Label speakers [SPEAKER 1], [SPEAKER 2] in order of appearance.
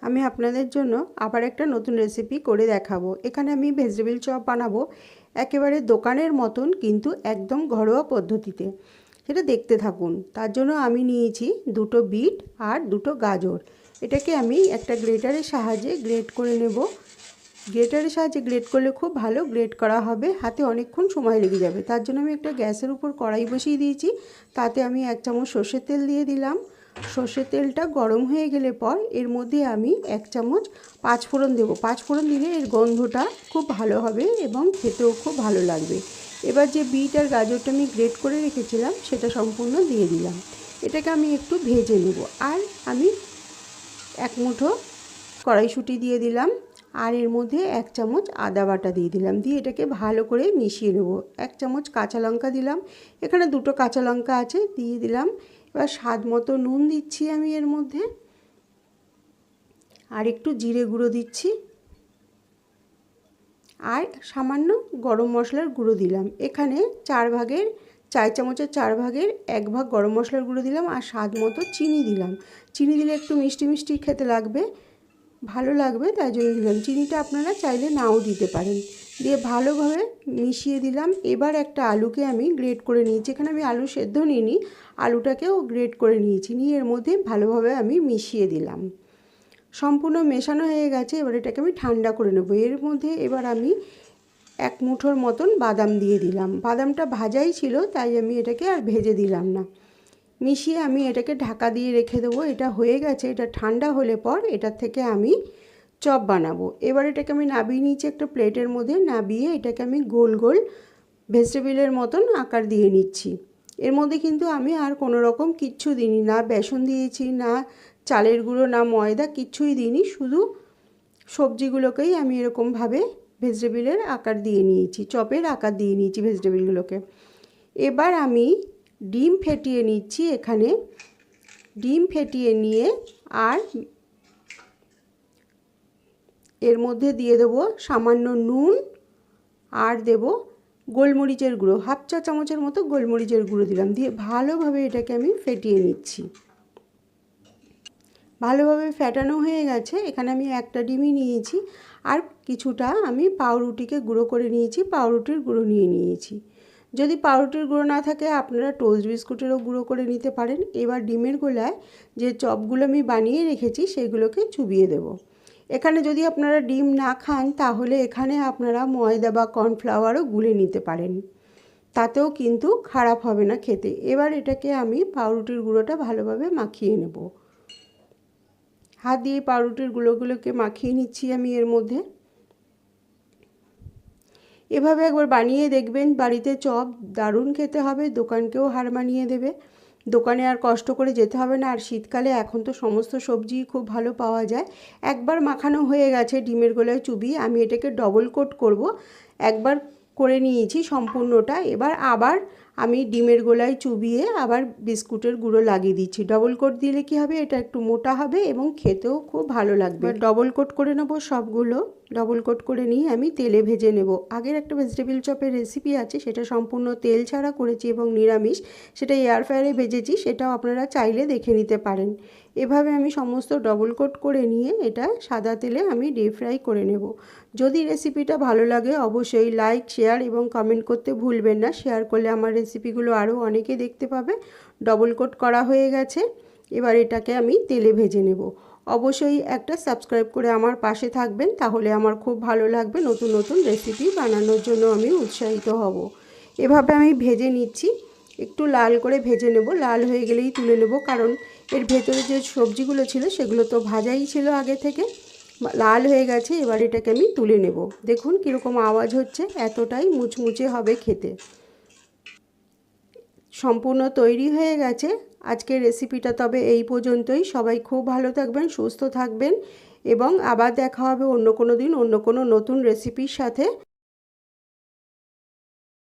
[SPEAKER 1] আমি আপনাদের জন্য আবার একটা নতুন রেসিপি করে দেখাবো। এখানে আমি ভেজিটেবিল চপ বানাবো, একেবারে দোকানের মতন কিন্তু একদম ঘরোয়া পদ্ধতিতে। সেটা দেখতে থাকুন। তার জন্য আমি নিয়েছি দুটো বিট আর দুটো গাজর। এটাকে আমি একটা গ্রেটারের সাহায্যে গ্রেট করে নেব। গ্রেটারের সাহায্যে গ্রেট করলে খুব ভালো গ্রেট করা হবে, হাতে অনেকক্ষণ সময় লেগে যাবে। তার জন্য আমি একটা গ্যাসের উপর কড়াই বসিয়ে দিয়েছি। তাতে আমি এক চামচ সর্ষের তেল দিয়ে দিলাম। সর্ষের তেলটা গরম হয়ে গেলে পর এর মধ্যে আমি এক চামচ পাঁচ ফোড়ন দেবো। ফোড়ন দিলে এর গন্ধটা খুব ভালো হবে এবং খেতেও খুব ভালো লাগবে। এবার যে বিট আর গাজরটা আমি গ্রেট করে রেখেছিলাম, সেটা সম্পূর্ণ দিয়ে দিলাম। এটাকে আমি একটু ভেজে নেব। আর আমি এক মুঠো কড়াইশুঁটি দিয়ে দিলাম। আর এর মধ্যে এক চামচ আদা বাটা দিয়ে দিলাম। দিয়ে এটাকে ভালো করে মিশিয়ে নেব। এক চামচ কাঁচা লঙ্কা দিলাম। এখানে দুটো কাঁচা লঙ্কা আছে, দিয়ে দিলাম। এবার স্বাদ মতো নুন দিচ্ছি আমি এর মধ্যে। আর একটু জিরে গুঁড়ো দিচ্ছি। আর সামান্য গরম মশলার গুঁড়ো দিলাম। এখানে চার ভাগের, চার চামচের চার ভাগের এক ভাগ গরম মশলার গুঁড়ো দিলাম আর স্বাদ মতো চিনি দিলাম। চিনি দিলে একটু মিষ্টি মিষ্টি খেতে লাগবে, ভালো লাগবে, তাই জন্য দিলাম। চিনিটা আপনারা চাইলে নাও দিতে পারেন। দিয়ে ভালোভাবে মিশিয়ে দিলাম। এবার একটা আলুকে আমি গ্রেট করে নিয়েছি। এখানে আমি আলু সেদ্ধ নিইনি, আলুটাকেও গ্রেট করে নিয়েছি। নিয়ে এর মধ্যে ভালোভাবে আমি মিশিয়ে দিলাম। সম্পূর্ণ মেশানো হয়ে গেছে, এবার এটাকে আমি ঠান্ডা করে নেব। এর মধ্যে এবার আমি এক মুঠোর মতন বাদাম দিয়ে দিলাম। বাদামটা ভাজাই ছিল, তাই আমি এটাকে আর ভেজে দিলাম না। মিশিয়ে আমি এটাকে ঢাকা দিয়ে রেখে দেবো। এটা হয়ে গেছে, এটা ঠান্ডা হলে পর এটার থেকে আমি চপ বানাবো। এবার এটাকে আমি নাবিয়ে নিয়েছি একটা প্লেটের মধ্যে, নাবিয়ে এটাকে আমি গোল গোল ভেজিটেবিলের মতন আকার দিয়ে নিচ্ছি। এর মধ্যে কিন্তু আমি আর কোনো রকম কিচ্ছু দিইনি, না বেসন দিয়েছি, না চালের গুঁড়ো, না ময়দা, কিচ্ছুই দিইনি, শুধু সবজিগুলোকেই আমি এরকমভাবে ভেজিটেবিলের আকার দিয়ে নিয়েছি, চপের আকার দিয়ে নিয়েছি ভেজিটেবিলগুলোকে। এবার আমি ডিম ফেটিয়ে নিচ্ছি এখানে। ডিম ফেটিয়ে নিয়ে আর এর মধ্যে দিয়ে দেবো সামান্য নুন আর দেব গোলমরিচের গুঁড়ো। হাফ চা চামচের মতো গোলমরিচের গুঁড়ো দিলাম। দিয়ে ভালোভাবে এটাকে আমি ফেটিয়ে নিচ্ছি। ভালোভাবে ফেটানো হয়ে গেছে। এখানে আমি একটা ডিমই নিয়েছি। আর কিছুটা আমি পাউরুটিকে গুঁড়ো করে নিয়েছি, পাউরুটির গুঁড়ো নিয়ে নিয়েছি। যদি পাউরুটির গুঁড়ো না থাকে, আপনারা টোস্ট বিস্কুটেরও গুঁড়ো করে নিতে পারেন। এবার ডিমের গোলায় যে চপগুলো আমি বানিয়ে রেখেছি, সেগুলোকে চুবিয়ে দেব। এখানে যদি আপনারা ডিম না খান, তাহলে এখানে আপনারা ময়দা বা কর্নফ্লাওয়ারও গুলে নিতে পারেন। তাতেও কিন্তু খারাপ হবে না খেতে। এবার এটাকে আমি পাউরুটির গুঁড়োটা ভালোভাবে মাখিয়ে নেব। হাত দিয়ে পাউরুটির গুঁড়োগুলোকে মাখিয়ে নিচ্ছি আমি এর মধ্যে। এভাবে একবার বানিয়ে দেখবেন, বাড়িতে চপ দারুণ খেতে হবে, দোকানকেও হার মানিয়ে দেবে। দোকানে আর কষ্ট করে যেতে হবে না। আর শীতকালে এখন তো সমস্ত সবজি খুব ভালো পাওয়া যায়। একবার মাখানো হয়ে গেছে ডিমের গোলায় চুবি। আমি এটাকে ডবল কোট করব। একবার করে নিয়েছি সম্পূর্ণটা। এবার আবার আমি ডিমের গোলায় চুবিয়ে আবার বিস্কুটের গুঁড়ো লাগিয়ে দিচ্ছি। ডবল কোট দিলে কি হবে? এটা একটু মোটা হবে এবং খেতেও খুব ভালো লাগবে। ডবল কোট করে নেব সবগুলো। ডবল কোট করে নিয়ে আমি তেলে ভেজে নেব। আগের একটা ভেজিটেবিল চপের রেসিপি আছে সেটা সম্পূর্ণ তেল ছাড়া করেছি এবং নিরামিষ। সেটা এয়ার ফ্রায়ারে ভেজেছি সেটাও আপনারা চাইলে দেখে নিতে পারেন। এভাবে আমি সমস্ত ডবল কোট করে নিয়ে এটা সাদা তেলে আমি ডিপ ফ্রাই করে নেব। যদি রেসিপিটা ভালো লাগে অবশ্যই লাইক শেয়ার এবং কমেন্ট করতে ভুলবেন না। শেয়ার করলে আমার রেসিপিগুলো আরও অনেকে দেখতে পাবে। ডবল কোট করা হয়ে গেছে। এবার এটাকে আমি তেলে ভেজে নেব। অবশ্যই একটা সাবস্ক্রাইব করে আমার পাশে থাকবেন, তাহলে আমার খুব ভালো লাগবে নতুন নতুন রেসিপি বানানোর জন্য আমি উৎসাহিত হব। এভাবে আমি ভেজে নিচ্ছি। একটু লাল করে ভেজে নেব। লাল হয়ে গেলেই তুলে নেব, কারণ এর ভেতরে যে সবজিগুলো ছিল সেগুলো তো ভাজাই ছিল আগে থেকে। লাল হয়ে গেছে, এবার এটাকে আমি তুলে নেব। দেখুন কীরকম আওয়াজ হচ্ছে, এতটাই মুচমুচে হবে খেতে। সম্পূর্ণ তৈরি হয়ে গেছে। আজকের রেসিপিটা তবে এই পর্যন্তই। সবাই খুব ভালো থাকবেন, সুস্থ থাকবেন এবং আবার দেখা হবে অন্য কোনো দিন, অন্য কোনো নতুন রেসিপির সাথে।